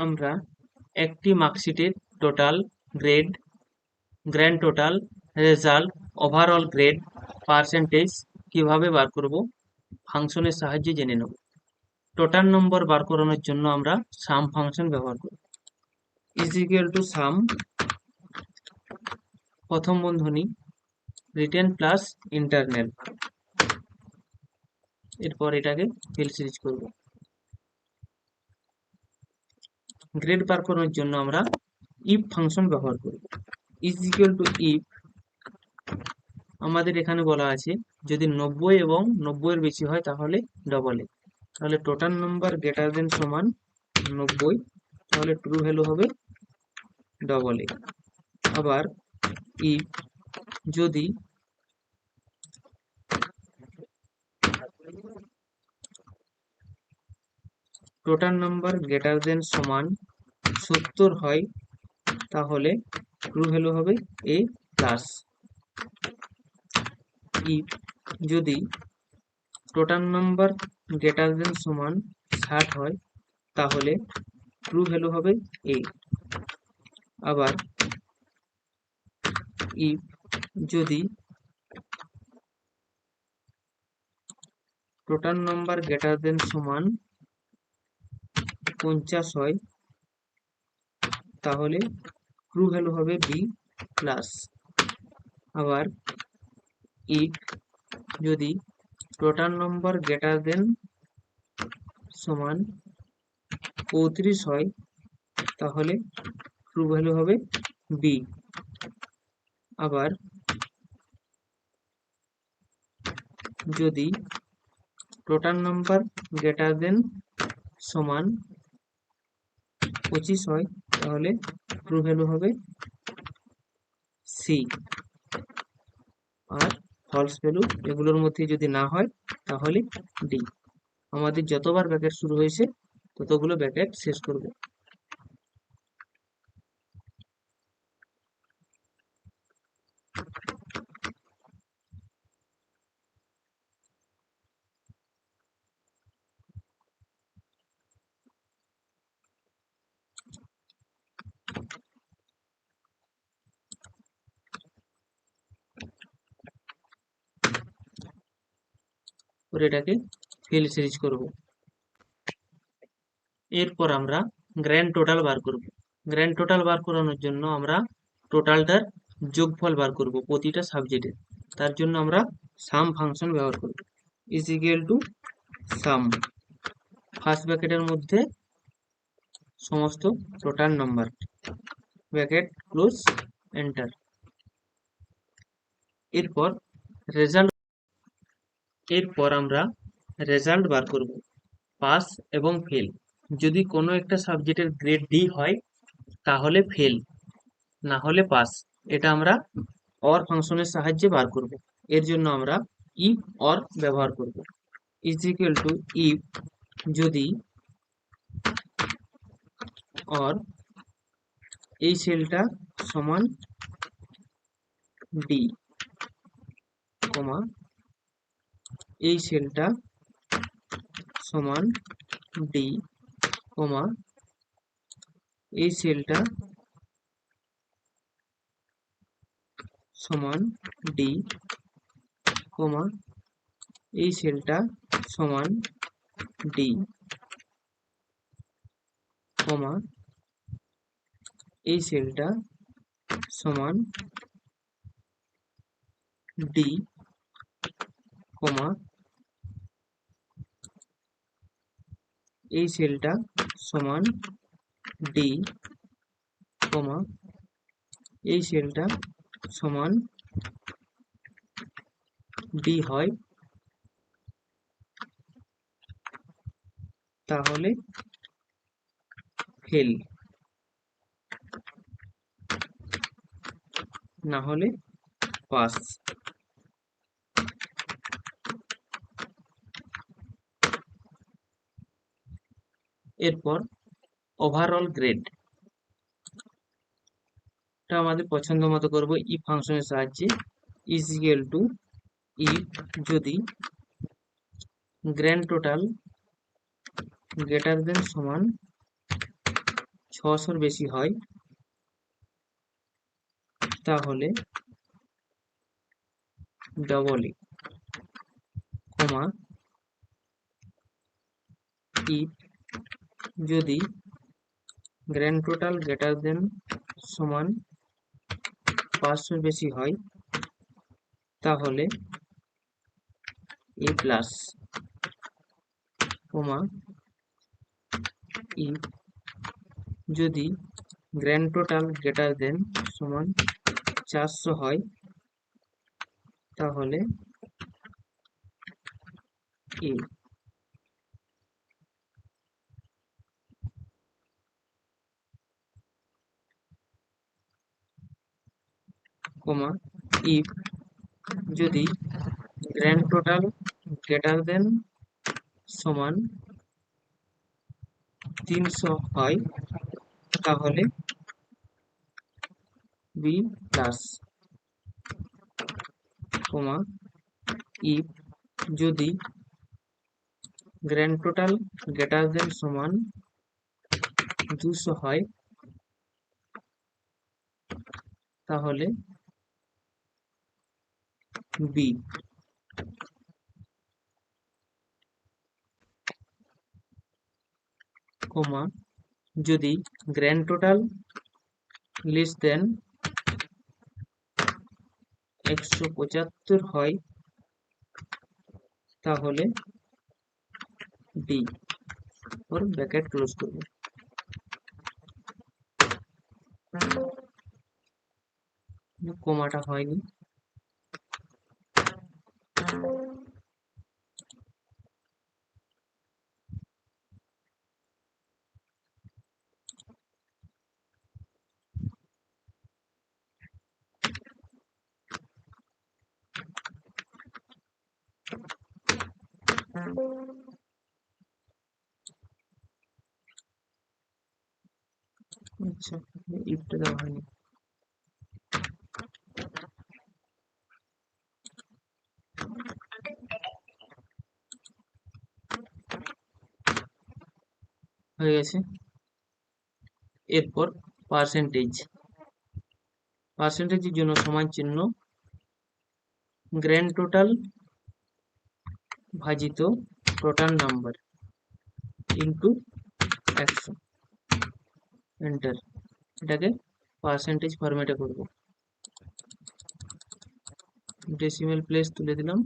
আমরা একটি মার্কশিটের total grade grand total result overall grade percentage কীভাবে বার করব ফাংশনের সাহায্যে জেনে নেব। টোটাল নম্বর বার করানোর জন্য আমরা সাম ফাংশন ব্যবহার করি ইজ ইকুয়াল টু সাম প্রথম বন্ধনী রিটেন প্লাস ইন্টারনাল এরপর এটাকে ফিল সিরিজ করব। গ্রেড বার করানোর জন্য আমরা ইফ ফাংশন ব্যবহার করব ইজ ইকুয়াল টু ইফ আমাদের এখানে বলা আছে, যদি নব্বই এবং নব্বইয়ের বেশি হয় তাহলে ডবল এ। তাহলে টোটাল নাম্বার গ্রেটার দেন সমান নব্বই, তাহলে ট্রু ভ্যালু হবে ডবল এ। আবার ইফ যদি টোটাল নাম্বার গ্রেটার দেন সমান সত্তর হয়, তাহলে ট্রু ভ্যালু হবে এ প্লাস ইফ যদি টোটাল নাম্বার গ্রেটার দেন সমান ষাট হয়, তাহলে ট্রু ভ্যালু হবে এ আবার ইফ যদি টোটাল নাম্বার গ্রেটার দেন সমান পঞ্চাশ হয় তাহলে ট্রু ভ্যালু হবে বি প্লাস আবার ইফ যদি টোটাল নম্বর গ্রেটার দেন সমান পঁয়ত্রিশ হয়, তাহলে ট্রু ভ্যালু হবে বি আবার যদি টোটাল নাম্বার গ্রেটার দেন সমান পঁচিশ হয় তাহলে ট্রু ভ্যালু হবে সি আর ফলস ভ্যালু এগুলোর মধ্যে যদি না হয়, তাহলে ডি আমাদের যতবার ব্যাকেট শুরু হয়েছে, ততগুলো ব্যাকেট শেষ করব। করে এটাকে ফিল সিরিজ করব। এরপর আমরা গ্র্যান্ড টোটাল বার করব। গ্র্যান্ড টোটাল বার করানোর জন্য আমরা টোটালটার যোগফল বার করব প্রতিটা সাবজেক্টের তার জন্য আমরা সাম ফাংশন ব্যবহার করব। Is equal to sum first ব্র্যাকেটের মধ্যে সমস্ত total number bracket close enter এরপর রেজাল্ট এরপর আমরা রেজাল্ট বার করব। পাস এবং ফেল যদি কোনো একটা সাবজেক্টের গ্রেড ডি হয়, তাহলে ফেল না হলে পাস এটা আমরা অর ফাংশনের সাহায্যে বার করব। এর জন্য আমরা ইফ অর ব্যবহার করব। ইজ ইকুয়াল টু ইফ যদি অর এই সেলটা সমান ডি কমা এই সেলটা সমান ডি কমা এই সেলটা সমান ডি কমা এই সেলটা সমান ডি কমা এই সেলটা সমান ডি কমা এই সেলটা সমান ডি কমা এই সেলটা সমান ডি হয়। তাহলে ফেল না হলে পাস এরপর ওভারঅল গ্রেড এটা আমাদের পছন্দ মতো করব। ই ফাংশনের সাহায্যে ইজ ইকুয়াল টু ইফ যদি গ্র্যান্ড টোটাল গ্রেটার দেন সমান ছশোর বেশি হয়, তাহলে ডবল ই কমা ইফ যদি গ্র্যান্ড টোটাল গ্রেটার দেন সমান পাঁচশো বেশি হয়, তাহলে এ প্লাস কমা ই যদি গ্র্যান্ড টোটাল গ্রেটার দেন সমান চারশো হয়, তাহলে এ কমা ইফ যদি গ্র্যান্ড টোটাল গ্রেটার দেন সমান তিনশো হয়, তাহলে বি প্লাস কমা ইফ যদি গ্র্যান্ড টোটাল গ্রেটার দেন সমান দুশো হয়, তাহলে বি কমা যদি গ্র্যান্ড টোটাল লেস দেন একশো পঁচাত্তর হয়, তাহলে ডি ওর ব্র্যাকেট ক্লোজ করব। কোমাটা হয়নি। अच्छा ये इफ्ट दवाई হয়ে গেছে। এরপর পার্সেন্টেজ পার্সেন্টেজের জন্য সমান চিহ্ন গ্র্যান্ড টোটাল ভাজিত টোটাল নাম্বার ইন্টু একশো। এন্টার এটাকে পার্সেন্টেজ ফরম্যাটে করব। ডেসিমেল প্লেস তুলে দিলাম।